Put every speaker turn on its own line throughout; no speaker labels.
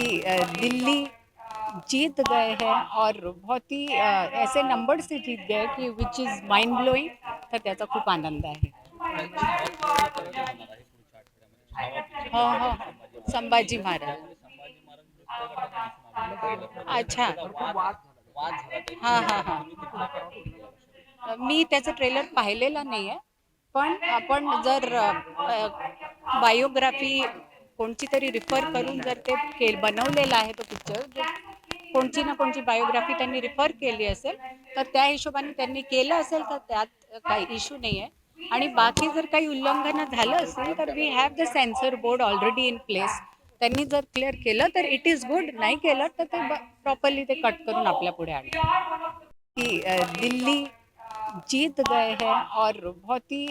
कि दिल्ली जीत गए हैं और बहुत ही ऐसे नंबर से जीत गए कि विच इज माइंड ब्लोइंग तर त्याचा खूप आनंद आहे. हो हो. संभाजी महाराज. अच्छा. हां हां हां. मी त्याचं ट्रेलर पाहिलेलं नाही आहे पण आपण जर बायोग्राफी कोणची तरी रिफर करून जर ते के बनवलेलं आहे तो पिक्चर कोणची ना कोणची बायोग्राफी त्यांनी रिफर केली असेल तर त्या हिशोबाने त्यांनी केलं असेल तर त्यात काही इश्यू नाही आहे आणि बाकी जर काही उल्लंघन झालं असेल तर we have the censor board already in place त्यांनी जर क्लिअर केलं तर इट इज गुड नाही केलं तर ते प्रॉपरली ते कट करून आपल्या पुढे आणलं की दिल्ली जीत गए हैं और बहुत ही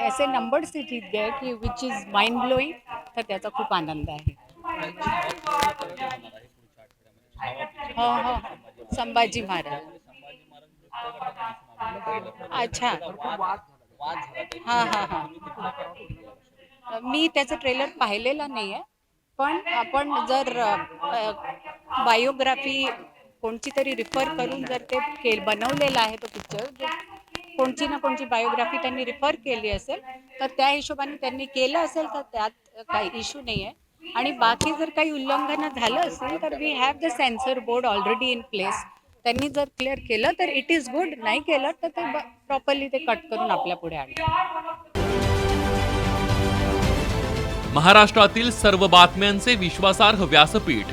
ऐसे नंबर से जीत गए कि विच इज माइंड ब्लोइंग तर त्याचा खूप आनंद आहे. हो हो. संभाजी महाराज. अच्छा. हां हां हां. मी त्याचं ट्रेलर पाहिलेलं नाही आहे पण आपण जर बायोग्राफी कोणची तरी रिफर करून जर ते के बनवलेलं आहे तो पिक्चर कोणची ना कोणची बायोग्राफी त्यांनी रिफर केली असेल तर त्या हिशोबाने त्यांनी केलं असेल तर त्यात काही इश्यू नाही आहे आणि बाकी जर काही उल्लंघन झालं असेल तर we have the censor board already in place त्यांनी जर क्लिअर केलं तर इट इज गुड नाही केलं तर ते प्रॉपरली ते कट करून आपल्या पुढे आणलं
महाराष्ट्रातील सर्व बातम्यांचे विश्वासार्ह व्यासपीठ.